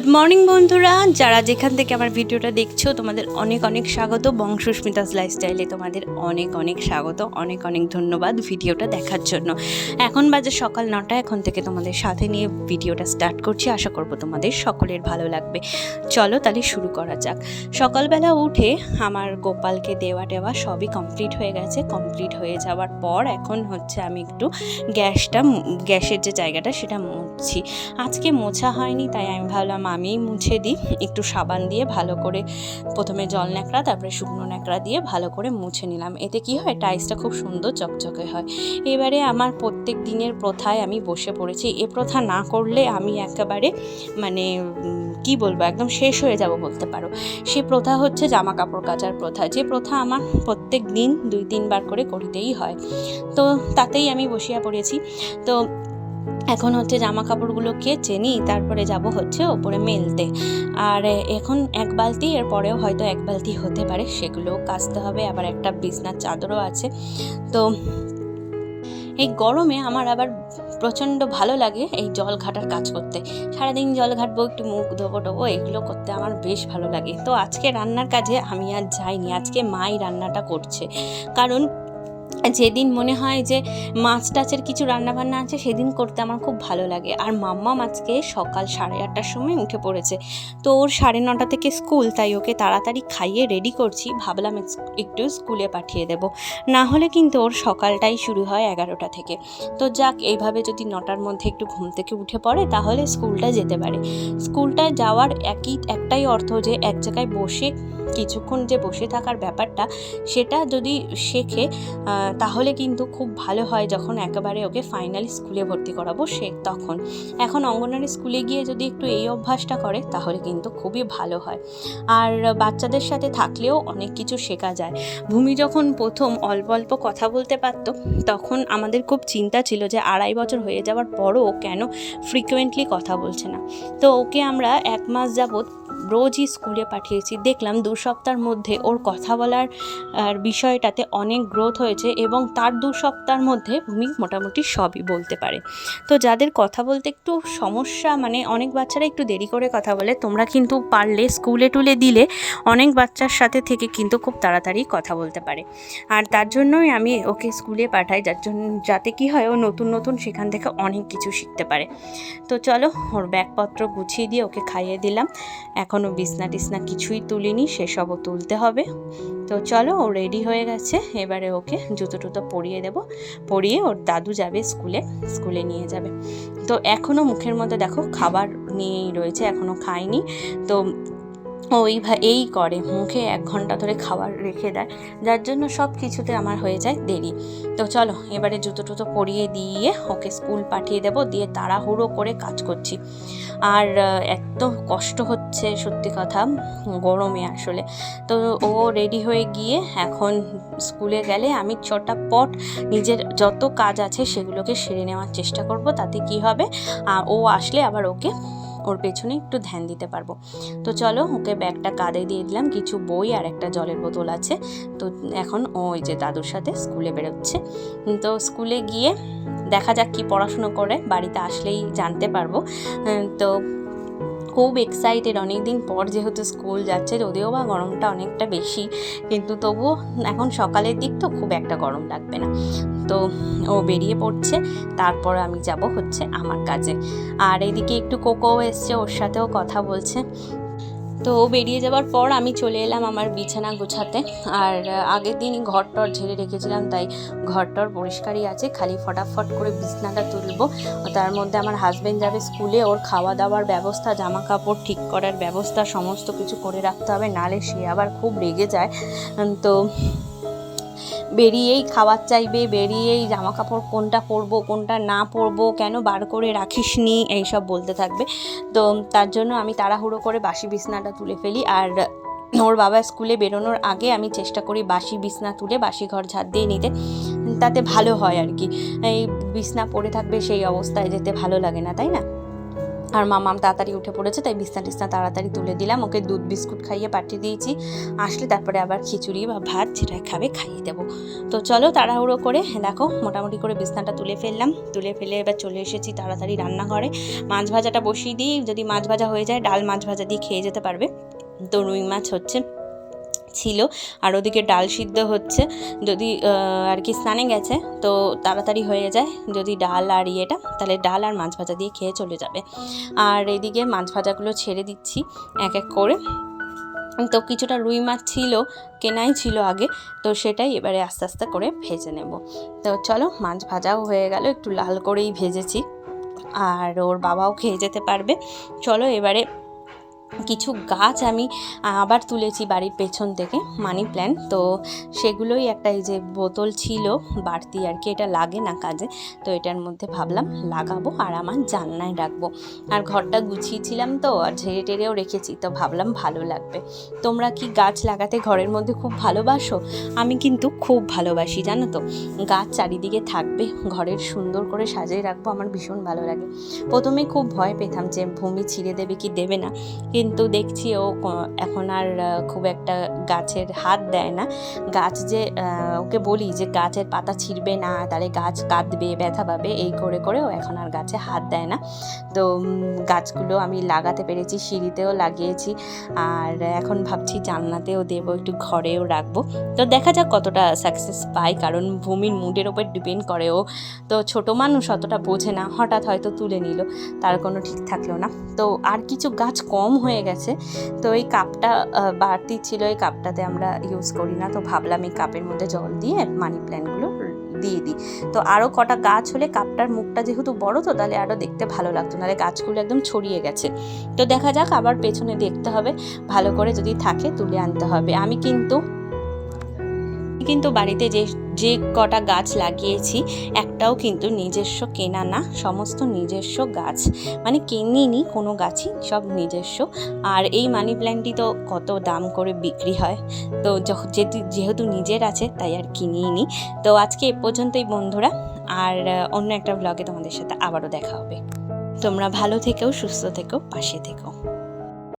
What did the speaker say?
Good morning বন্ধুরা। যারা যেখান থেকে আমার ভিডিওটা দেখছ, তোমাদের অনেক অনেক স্বাগত। বংশুস্মিতাস লাইফস্টাইলে তোমাদের অনেক অনেক স্বাগত। অনেক অনেক ধন্যবাদ ভিডিওটা দেখার জন্য। এখন বাজে সকাল নটা, এখন থেকে তোমাদের সাথে নিয়ে ভিডিওটা স্টার্ট করছি। আশা করব তোমাদের সকলের ভালো লাগবে। চলো তাহলে শুরু করা যাক। সকালবেলা উঠে আমার গোপালকে দেওয়া টেওয়া সবই কমপ্লিট হয়ে গেছে। কমপ্লিট হয়ে যাওয়ার পর এখন হচ্ছে আমি একটু গ্যাসটা, গ্যাসের যে জায়গাটা সেটা মুছছি। আজকে মোছা হয়নি, তাই আমি ভাবলাম আমিই মুছে দিই। একটু সাবান দিয়ে ভালো করে প্রথমে জল ন্যাকড়া, তারপরে শুকনো ন্যাকড়া দিয়ে ভালো করে মুছে নিলাম। এতে কি হয়? টাইসটা খুব সুন্দর চকচকে হয়। এবারে আমার প্রত্যেক দিনের প্রথায় আমি বসে পড়েছি। এ প্রথা না করলে আমি একেবারে মানে কি বলব, একদম শেষ হয়ে যাব বলতে পারো। সে প্রথা হচ্ছে জামা কাপড় কাচার প্রথা। যে প্রথা আমার প্রত্যেক দিন দুই তিনবার করে করিতেই হয়। তো তাতেই আমি বসিয়া পড়েছি। তো এখন হচ্ছে জামা কাপড়গুলোকে চেনি, তারপরে যাব হচ্ছে ওপরে মেলতে। আর এখন এক বালতি এর পরেও হয়তো এক বালতি হতে পারে, সেগুলোও কাচতে হবে। আবার একটা বিছনার চাদরও আছে। তো এই গরমে আমার আবার প্রচণ্ড ভালো লাগে এই জল ঘাটার কাজ করতে। সারাদিন জল ঘাটবো, একটু মুখ ধোবো টোবো, এগুলো করতে আমার বেশ ভালো লাগে। তো আজকে রান্নার কাজে আমি আর যাইনি, আজকে মাই রান্নাটা করছে। কারণ যেদিন মনে হয় যে মাছ টাচের কিছু রান্নাবান্না আছে, সেদিন করতে আমার খুব ভালো লাগে। আর মাম্মা আজকে সকাল সাড়ে আটটার সময় উঠে পড়েছে। তো ওর সাড়ে নটা থেকে স্কুল, তাই ওকে তাড়াতাড়ি খাইয়ে রেডি করছি। ভাবলাম একটু স্কুলে পাঠিয়ে দেব। না হলে কিন্তু ওর সকালটাই শুরু হয় এগারোটা থেকে। তো যাক, এইভাবে যদি নটার মধ্যে একটু ঘুম থেকে উঠে পড়ে, তাহলে স্কুলটা যেতে পারে। স্কুলটা যাওয়ার একই, একটাই অর্থ যে এক জায়গায় বসে, কিছুক্ষণ যে বসে থাকার ব্যাপারটা, সেটা যদি শেখে তাহলে কিন্তু খুব ভালো হয় যখন একেবারে ওকে ফাইনালি স্কুলে ভর্তি করাবো সে তখন। এখন অঙ্গনারী স্কুলে গিয়ে যদি একটু এই অভ্যাসটা করে, তাহলে কিন্তু খুবই ভালো হয়। আর বাচ্চাদের সাথে থাকলেও অনেক কিছু শেখা যায়। ভূমি যখন প্রথম অল্প অল্প কথা বলতে পারত, তখন আমাদের খুব চিন্তা ছিল যে আড়াই বছর হয়ে যাওয়ার পরও কেন ফ্রিকুয়েন্টলি কথা বলছে না। তো ওকে আমরা এক মাস যাবৎ রোজই স্কুলে পাঠিয়েছি। দেখলাম দু সপ্তাহের মধ্যে ওর কথা বলার বিষয়টাতে অনেক গ্রোথ হয়েছে এবং তার দু সপ্তাহের মধ্যে ভূমি মোটামুটি সবই বলতে পারে। তো যাদের কথা বলতে একটু সমস্যা মানে অনেক বাচ্চারা একটু দেরি করে কথা বলে, তোমরা কিন্তু পারলে স্কুলে টুলে দিলে অনেক বাচ্চার সাথে থেকে কিন্তু খুব তাড়াতাড়ি কথা বলতে পারে। আর তার জন্যই আমি ওকে স্কুলে পাঠাই, যার জন্য, যাতে কি হয় ও নতুন নতুন সেখান থেকে অনেক কিছু শিখতে পারে। তো চলো ওর ব্যাগপত্র গুছিয়ে দিয়ে ওকে খাইয়ে দিলাম। এখনও বিছনা টিসনা কিছুই তুলিনি, সেসবও তুলতে হবে। তো চলো, ও রেডি হয়ে গেছে, এবারে ওকে জুতো টুতো পরিয়ে দেব। পরিয়ে ওর দাদু যাবে স্কুলে স্কুলে নিয়ে যাবে। তো এখনও মুখের মধ্যে দেখো, খাবার নিয়েই রয়েছে এখনও খাইনি। তো ওই এই করে, মুখে এক ঘণ্টা ধরে খাবার রেখে দেয়। যার জন্য সব কিছুতে আমার হয়ে যায় দেরি। তো চলো, এবারে জুতো টুতো পরিয়ে দিয়ে ওকে স্কুল পাঠিয়ে দেবো, দিয়ে তাড়াহুড়ো করে কাজ করছি। আর এত কষ্ট হচ্ছে, সত্যি কথা, গরমে আসলে। তো ও রেডি হয়ে গিয়ে এখন স্কুলে গেলে আমি ছটা পট নিজের যত কাজ আছে সেগুলোকে সেরে নেওয়ার চেষ্টা করব, তাতে কি হবে? ও আসলে আবার ওকে ওর পেছনে একটু ধ্যান দিতে পারব। তো চলো, ওকে ব্যাগটা কাঁধে দিয়ে দিলাম, কিছু বই আর একটা জলের বোতল আছে। তো এখন ওই যে দাদুর সাথে স্কুলে বেরোচ্ছে। তো স্কুলে গিয়ে দেখা যাক কি পড়াশুনো করে, বাড়িতে আসলেই জানতে পারব। তো খুব এক্সাইটেড অনেক দিন পর যেহেতু স্কুল যাচ্ছে, যদিও বা গরমটা অনেকটা বেশি, কিন্তু তবুও এখন সকালের দিক তো খুব একটা গরম লাগবে না। তো ও বেরিয়ে পড়ছে, তারপর আমি যাব হচ্ছে আমার কাজে। আর এদিকে একটু কোকো এসছে, ওর সাথেও কথা বলছে। তো বেরিয়ে যাওয়ার পর আমি চলে এলাম আমার বিছানা গোছাতে। আর আগের দিন ঘর টর ঝেড়ে রেখেছিলাম, তাই ঘর টর পরিষ্কারই আছে। খালি ফটাফট করে বিছনাটা তুলবো। তার মধ্যে আমার হাজব্যান্ড যাবে স্কুলে, ওর খাওয়া দাওয়ার ব্যবস্থা জামা কাপড় ঠিক করার ব্যবস্থা, সমস্ত কিছু করে রাখতে হবে। নালে সে আবার খুব রেগে যায়। তো বেরিয়েই খাবার চাইবে, বেরিয়েই জামা কাপড় কোনটা পরবো, কোনটা না পরবো, কেন বার করে রাখিস নি এইসব বলতে থাকবে। তো তার জন্য আমি তাড়াহুড়ো করে বাসি বিছনাটা তুলে ফেলি। আর ওর বাবা স্কুলে বেরোনোর আগে আমি চেষ্টা করি বাসি বিছনা তুলে বাসি ঘর ঝাড় দিয়ে নিতে। তাতে ভালো হয় আর কি। এই বিছনা পড়ে থাকবে সেই অবস্থায় যেতে ভালো লাগে না, তাই না? আর মামাম তাড়াতাড়ি উঠে পড়েছে, তাই বিছনা টিছনা তাড়াতাড়ি তুলে দিলাম। ওকে দুধ, বিস্কুট খাইয়ে পাঠিয়ে দিয়েছি। আসলে তারপরে আবার খিচুড়ি বা ভাত যেটা খাবে খাইয়ে দেবো। তো চলো তাড়াহুড়ো করে দেখো, মোটামুটি করে বিছনাটা তুলে ফেললাম। তুলে ফেলে এবার চলে এসেছি তাড়াতাড়ি রান্নাঘরে। মাছ ভাজাটা বসিয়ে দিই, যদি মাছ ভাজা হয়ে যায়, ডাল মাছ ভাজা দিয়ে খেয়ে যেতে পারবে। তো রুই মাছ হচ্ছে। ছিল। আর ওদিকে ডাল সিদ্ধ হচ্ছে। যদি আর কি স্নানে গেছে, তো তাড়াতাড়ি হয়ে যায়। যদি ডাল আর ইয়েটা, তাহলে ডাল আর মাছ ভাজা দিয়ে খেয়ে চলে যাবে। আর এদিকে মাছ ভাজাগুলো ছেড়ে দিচ্ছি এক এক করে। তো কিছুটা রুই মাছ ছিল, কেনাই ছিল আগে, তো সেটাই এবারে আস্তে আস্তে করে ভেজে নেব। তো চলো, মাছ ভাজাও হয়ে গেল, একটু লাল করেই ভেজেছি। আর ওর বাবাও খেয়ে যেতে পারবে। চলো এবারে কিছু গাছ আমি আবার তুলেছি বাড়ির পেছন থেকে মানি প্ল্যান্ট তো সেগুলোই একটা এই যে বোতল ছিল, বাড়তি আর কি, এটা লাগে না কাজে। তো এটার মধ্যে ভাবলাম লাগাবো আর আমার জানলায় রাখব। আর ঘরটা গুছিয়েছিলাম তো, আর ঝেড়ে টেরেও রেখেছি, তো ভাবলাম ভালো লাগবে। তোমরা কি গাছ লাগাতে ঘরের মধ্যে খুব ভালোবাসো? আমি কিন্তু খুব ভালোবাসি, জানো তো? গাছ চারিদিকে থাকবে, ঘরের সুন্দর করে সাজিয়ে রাখব, আমার ভীষণ ভালো লাগে। প্রথমে খুব ভয় পেতাম যে, ভূমি ছিঁড়ে দেবে কি দেবে না? কিন্তু দেখছি ও এখন আর খুব একটা গাছের হাত দেয় না। গাছ যে ওকে বলি যে গাছের পাতা ছিঁড়বে না, তাহলে গাছ কাঁদবে, ব্যথা পাবে, এই করে করে ও এখন আর গাছে হাত দেয় না। তো গাছগুলো আমি লাগাতে পেরেছি, সিঁড়িতেও লাগিয়েছি, আর এখন ভাবছি জানলাতেও দেবো, একটু ঘরেও রাখব। তো দেখা যাক কতটা সাকসেস পাই, কারণ ভূমির মুডের ওপর ডিপেন্ড করে ও। তো ছোট মানুষ অতটা বোঝে না, হঠাৎ হয়তো তুলে নিল, তার কোনো ঠিক থাকল না। তো আর কিছু গাছ কম হয়ে গেছে। তো এই কাপটা বাড়তি ছিল, এই কাপটাতে আমরা ইউজ করি না। তো ভাবলাম এই কাপের মধ্যে জল দিয়ে মানি প্ল্যান্টগুলো দিয়ে দিই। তো আরও কটা গাছ হলে কাপটার মুখটা যেহেতু বড়, তো তাহলে আরও দেখতে ভালো লাগতো। নাহলে গাছগুলো একদম ছড়িয়ে গেছে। তো দেখা যাক, আবার পেছনে দেখতে হবে। ভালো করে যদি থাকে, তুলে আনতে হবে। আমি কিন্তু কিন্তু বাড়িতে যে যে কটা গাছ লাগিয়েছি, একটাও কিন্তু নিজস্ব কেনা না, সমস্ত নিজস্ব গাছ। মানে কিনিনি কোনো গাছই, সব নিজস্ব। আর এই মানি প্ল্যান্টটি তো কত দাম করে বিক্রি হয়। তো যেহেতু যেহেতু নিজের আছে, তাই আর কিনিই নি তো আজকে এ পর্যন্তই বন্ধুরা। আর অন্য একটা ব্লগে তোমাদের সাথে আবারও দেখা হবে। তোমরা ভালো থেকেও সুস্থ থেকো, পাশে থেকো।